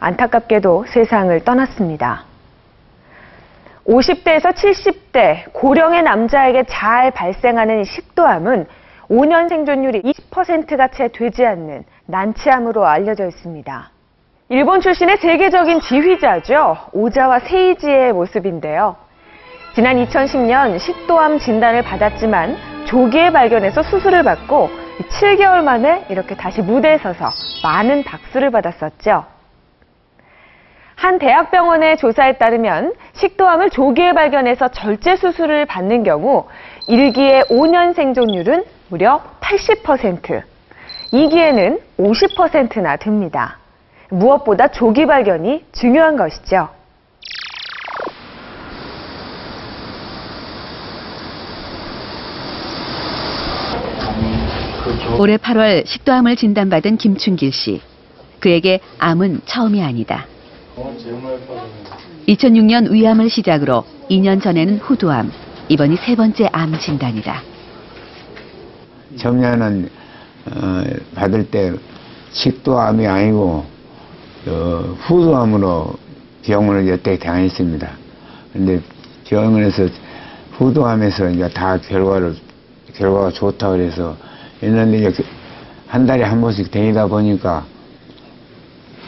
안타깝게도 세상을 떠났습니다. 50대에서 70대 고령의 남자에게 잘 발생하는 식도암은 5년 생존율이 20%가 채 되지 않는 난치암으로 알려져 있습니다. 일본 출신의 세계적인 지휘자죠. 오자와 세이지의 모습인데요. 지난 2010년 식도암 진단을 받았지만 조기에 발견해서 수술을 받고 7개월 만에 이렇게 다시 무대에 서서 많은 박수를 받았었죠. 한 대학병원의 조사에 따르면 식도암을 조기에 발견해서 절제 수술을 받는 경우 1기의 5년 생존율은 무려 80%, 2기에는 50%나 됩니다. 무엇보다 조기 발견이 중요한 것이죠. 올해 8월 식도암을 진단받은 김춘길 씨. 그에게 암은 처음이 아니다. 2006년 위암을 시작으로 2년 전에는 후두암, 이번이 세 번째 암 진단이다. 점례는 어, 받을 때 식도암이 아니고 어, 후두암으로 병원을 여태 다녔습니다. 근데 병원에서 후두암에서 이제 다 결과를 결과가 좋다 그래서 했는데 이제 그한 달에 한 번씩 다니다 보니까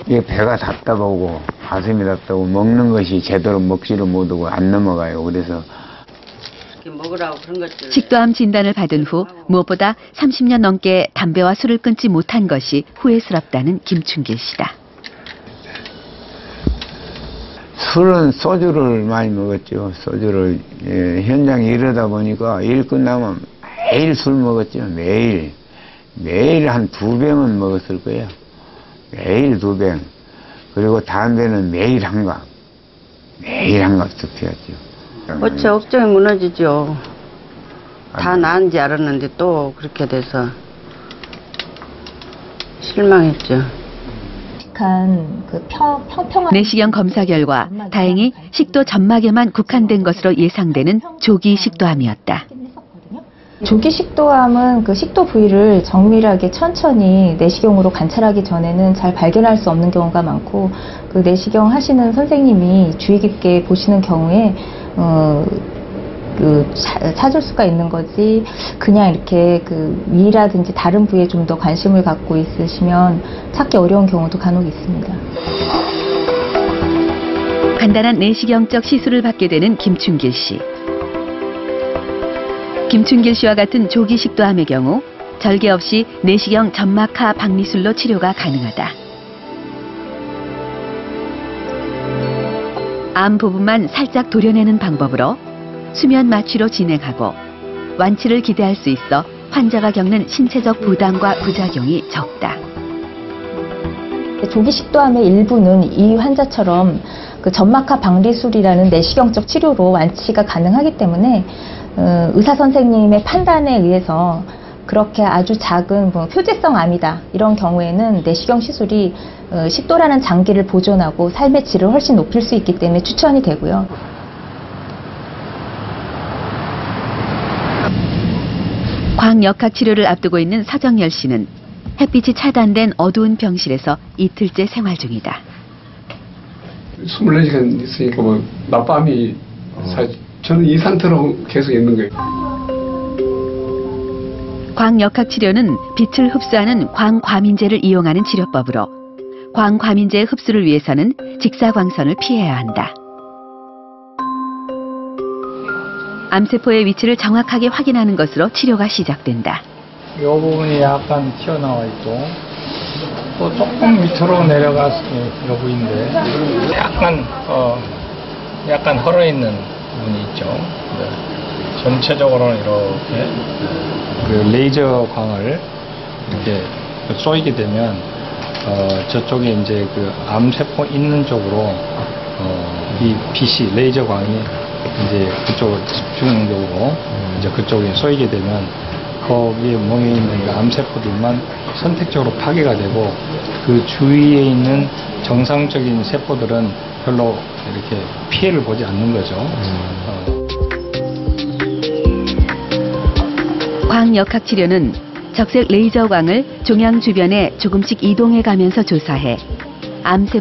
이게 배가 답답하고 가슴이 답답하고 먹는 것이 제대로 먹지를 못하고 안 넘어가요. 그래서 이렇게 먹으라고 그런 것들. 식도암 진단을 받은 후 무엇보다 30년 넘게 담배와 술을 끊지 못한 것이 후회스럽다는 김춘길 씨다. 술은 소주를 많이 먹었죠. 소주를 예, 현장에 이러다 보니까 일 끝나면 매일 술 먹었죠. 매일 매일 한 두 병은 먹었을 거예요. 매일 두 병. 그리고 담배는 매일 한 갑. 매일 한 갑씩 피웠죠. 어째 억정이 무너지죠. 다 나은지 알았는데 또 그렇게 돼서 실망했죠. 한그 평평한 내시경 검사 결과 다행히 식도 점막에만 국한된 것으로 예상되는 조기 식도암이었다. 조기 식도암은 그 식도 부위를 정밀하게 천천히 내시경으로 관찰하기 전에는 잘 발견할 수 없는 경우가 많고 그 내시경 하시는 선생님이 주의 깊게 보시는 경우에 어, 그 차- 찾을 수가 있는 거지 그냥 이렇게 그 위라든지 다른 부위에 좀 더 관심을 갖고 있으시면 찾기 어려운 경우도 간혹 있습니다. 간단한 내시경적 시술을 받게 되는 김춘길 씨. 김춘길 씨와 같은 조기 식도암의 경우 절개 없이 내시경 점막하 박리술로 치료가 가능하다. 암 부분만 살짝 도려내는 방법으로 수면 마취로 진행하고 완치를 기대할 수 있어 환자가 겪는 신체적 부담과 부작용이 적다. 조기 식도암의 일부는 이 환자처럼 그 점막하 박리술이라는 내시경적 치료로 완치가 가능하기 때문에 어, 의사 선생님의 판단에 의해서 그렇게 아주 작은 뭐 표재성 암이다 이런 경우에는 내시경 시술이 어, 식도라는 장기를 보존하고 삶의 질을 훨씬 높일 수 있기 때문에 추천이 되고요. 광역학 치료를 앞두고 있는 서정열 씨는 햇빛이 차단된 어두운 병실에서 이틀째 생활 중이다. 24시간 있으니까 뭐 낮밤이 사 저는 이 상태로 계속 있는 거예요. 광역학 치료는 빛을 흡수하는 광과민제를 이용하는 치료법으로 광과민제의 흡수를 위해서는 직사광선을 피해야 한다. 암세포의 위치를 정확하게 확인하는 것으로 치료가 시작된다. 이 부분이 약간 튀어나와 있고 또 조금 밑으로 내려가서 이 부위인데 약간 어 약간 헐어 있는 부분이 있죠. 네. 전체적으로는 이렇게 그 레이저 광을 이렇게 쏘이게 되면 어 저쪽에 이제 그 암세포 있는 쪽으로 어 이 빛이 레이저 광이 이제 그쪽으로 집중적으로 이제 그쪽에 쏘이게 되면 거기에 모여 있는 그 암세포들만 선택적으로 파괴가 되고 그 주위에 있는 정상적인 세포들은 별로 이렇게 피해를 보지 않는 거죠. 어. 광역학 치료는 적색 레이저 광을 종양 주변에 조금씩 이동해 가면서 조사해 암세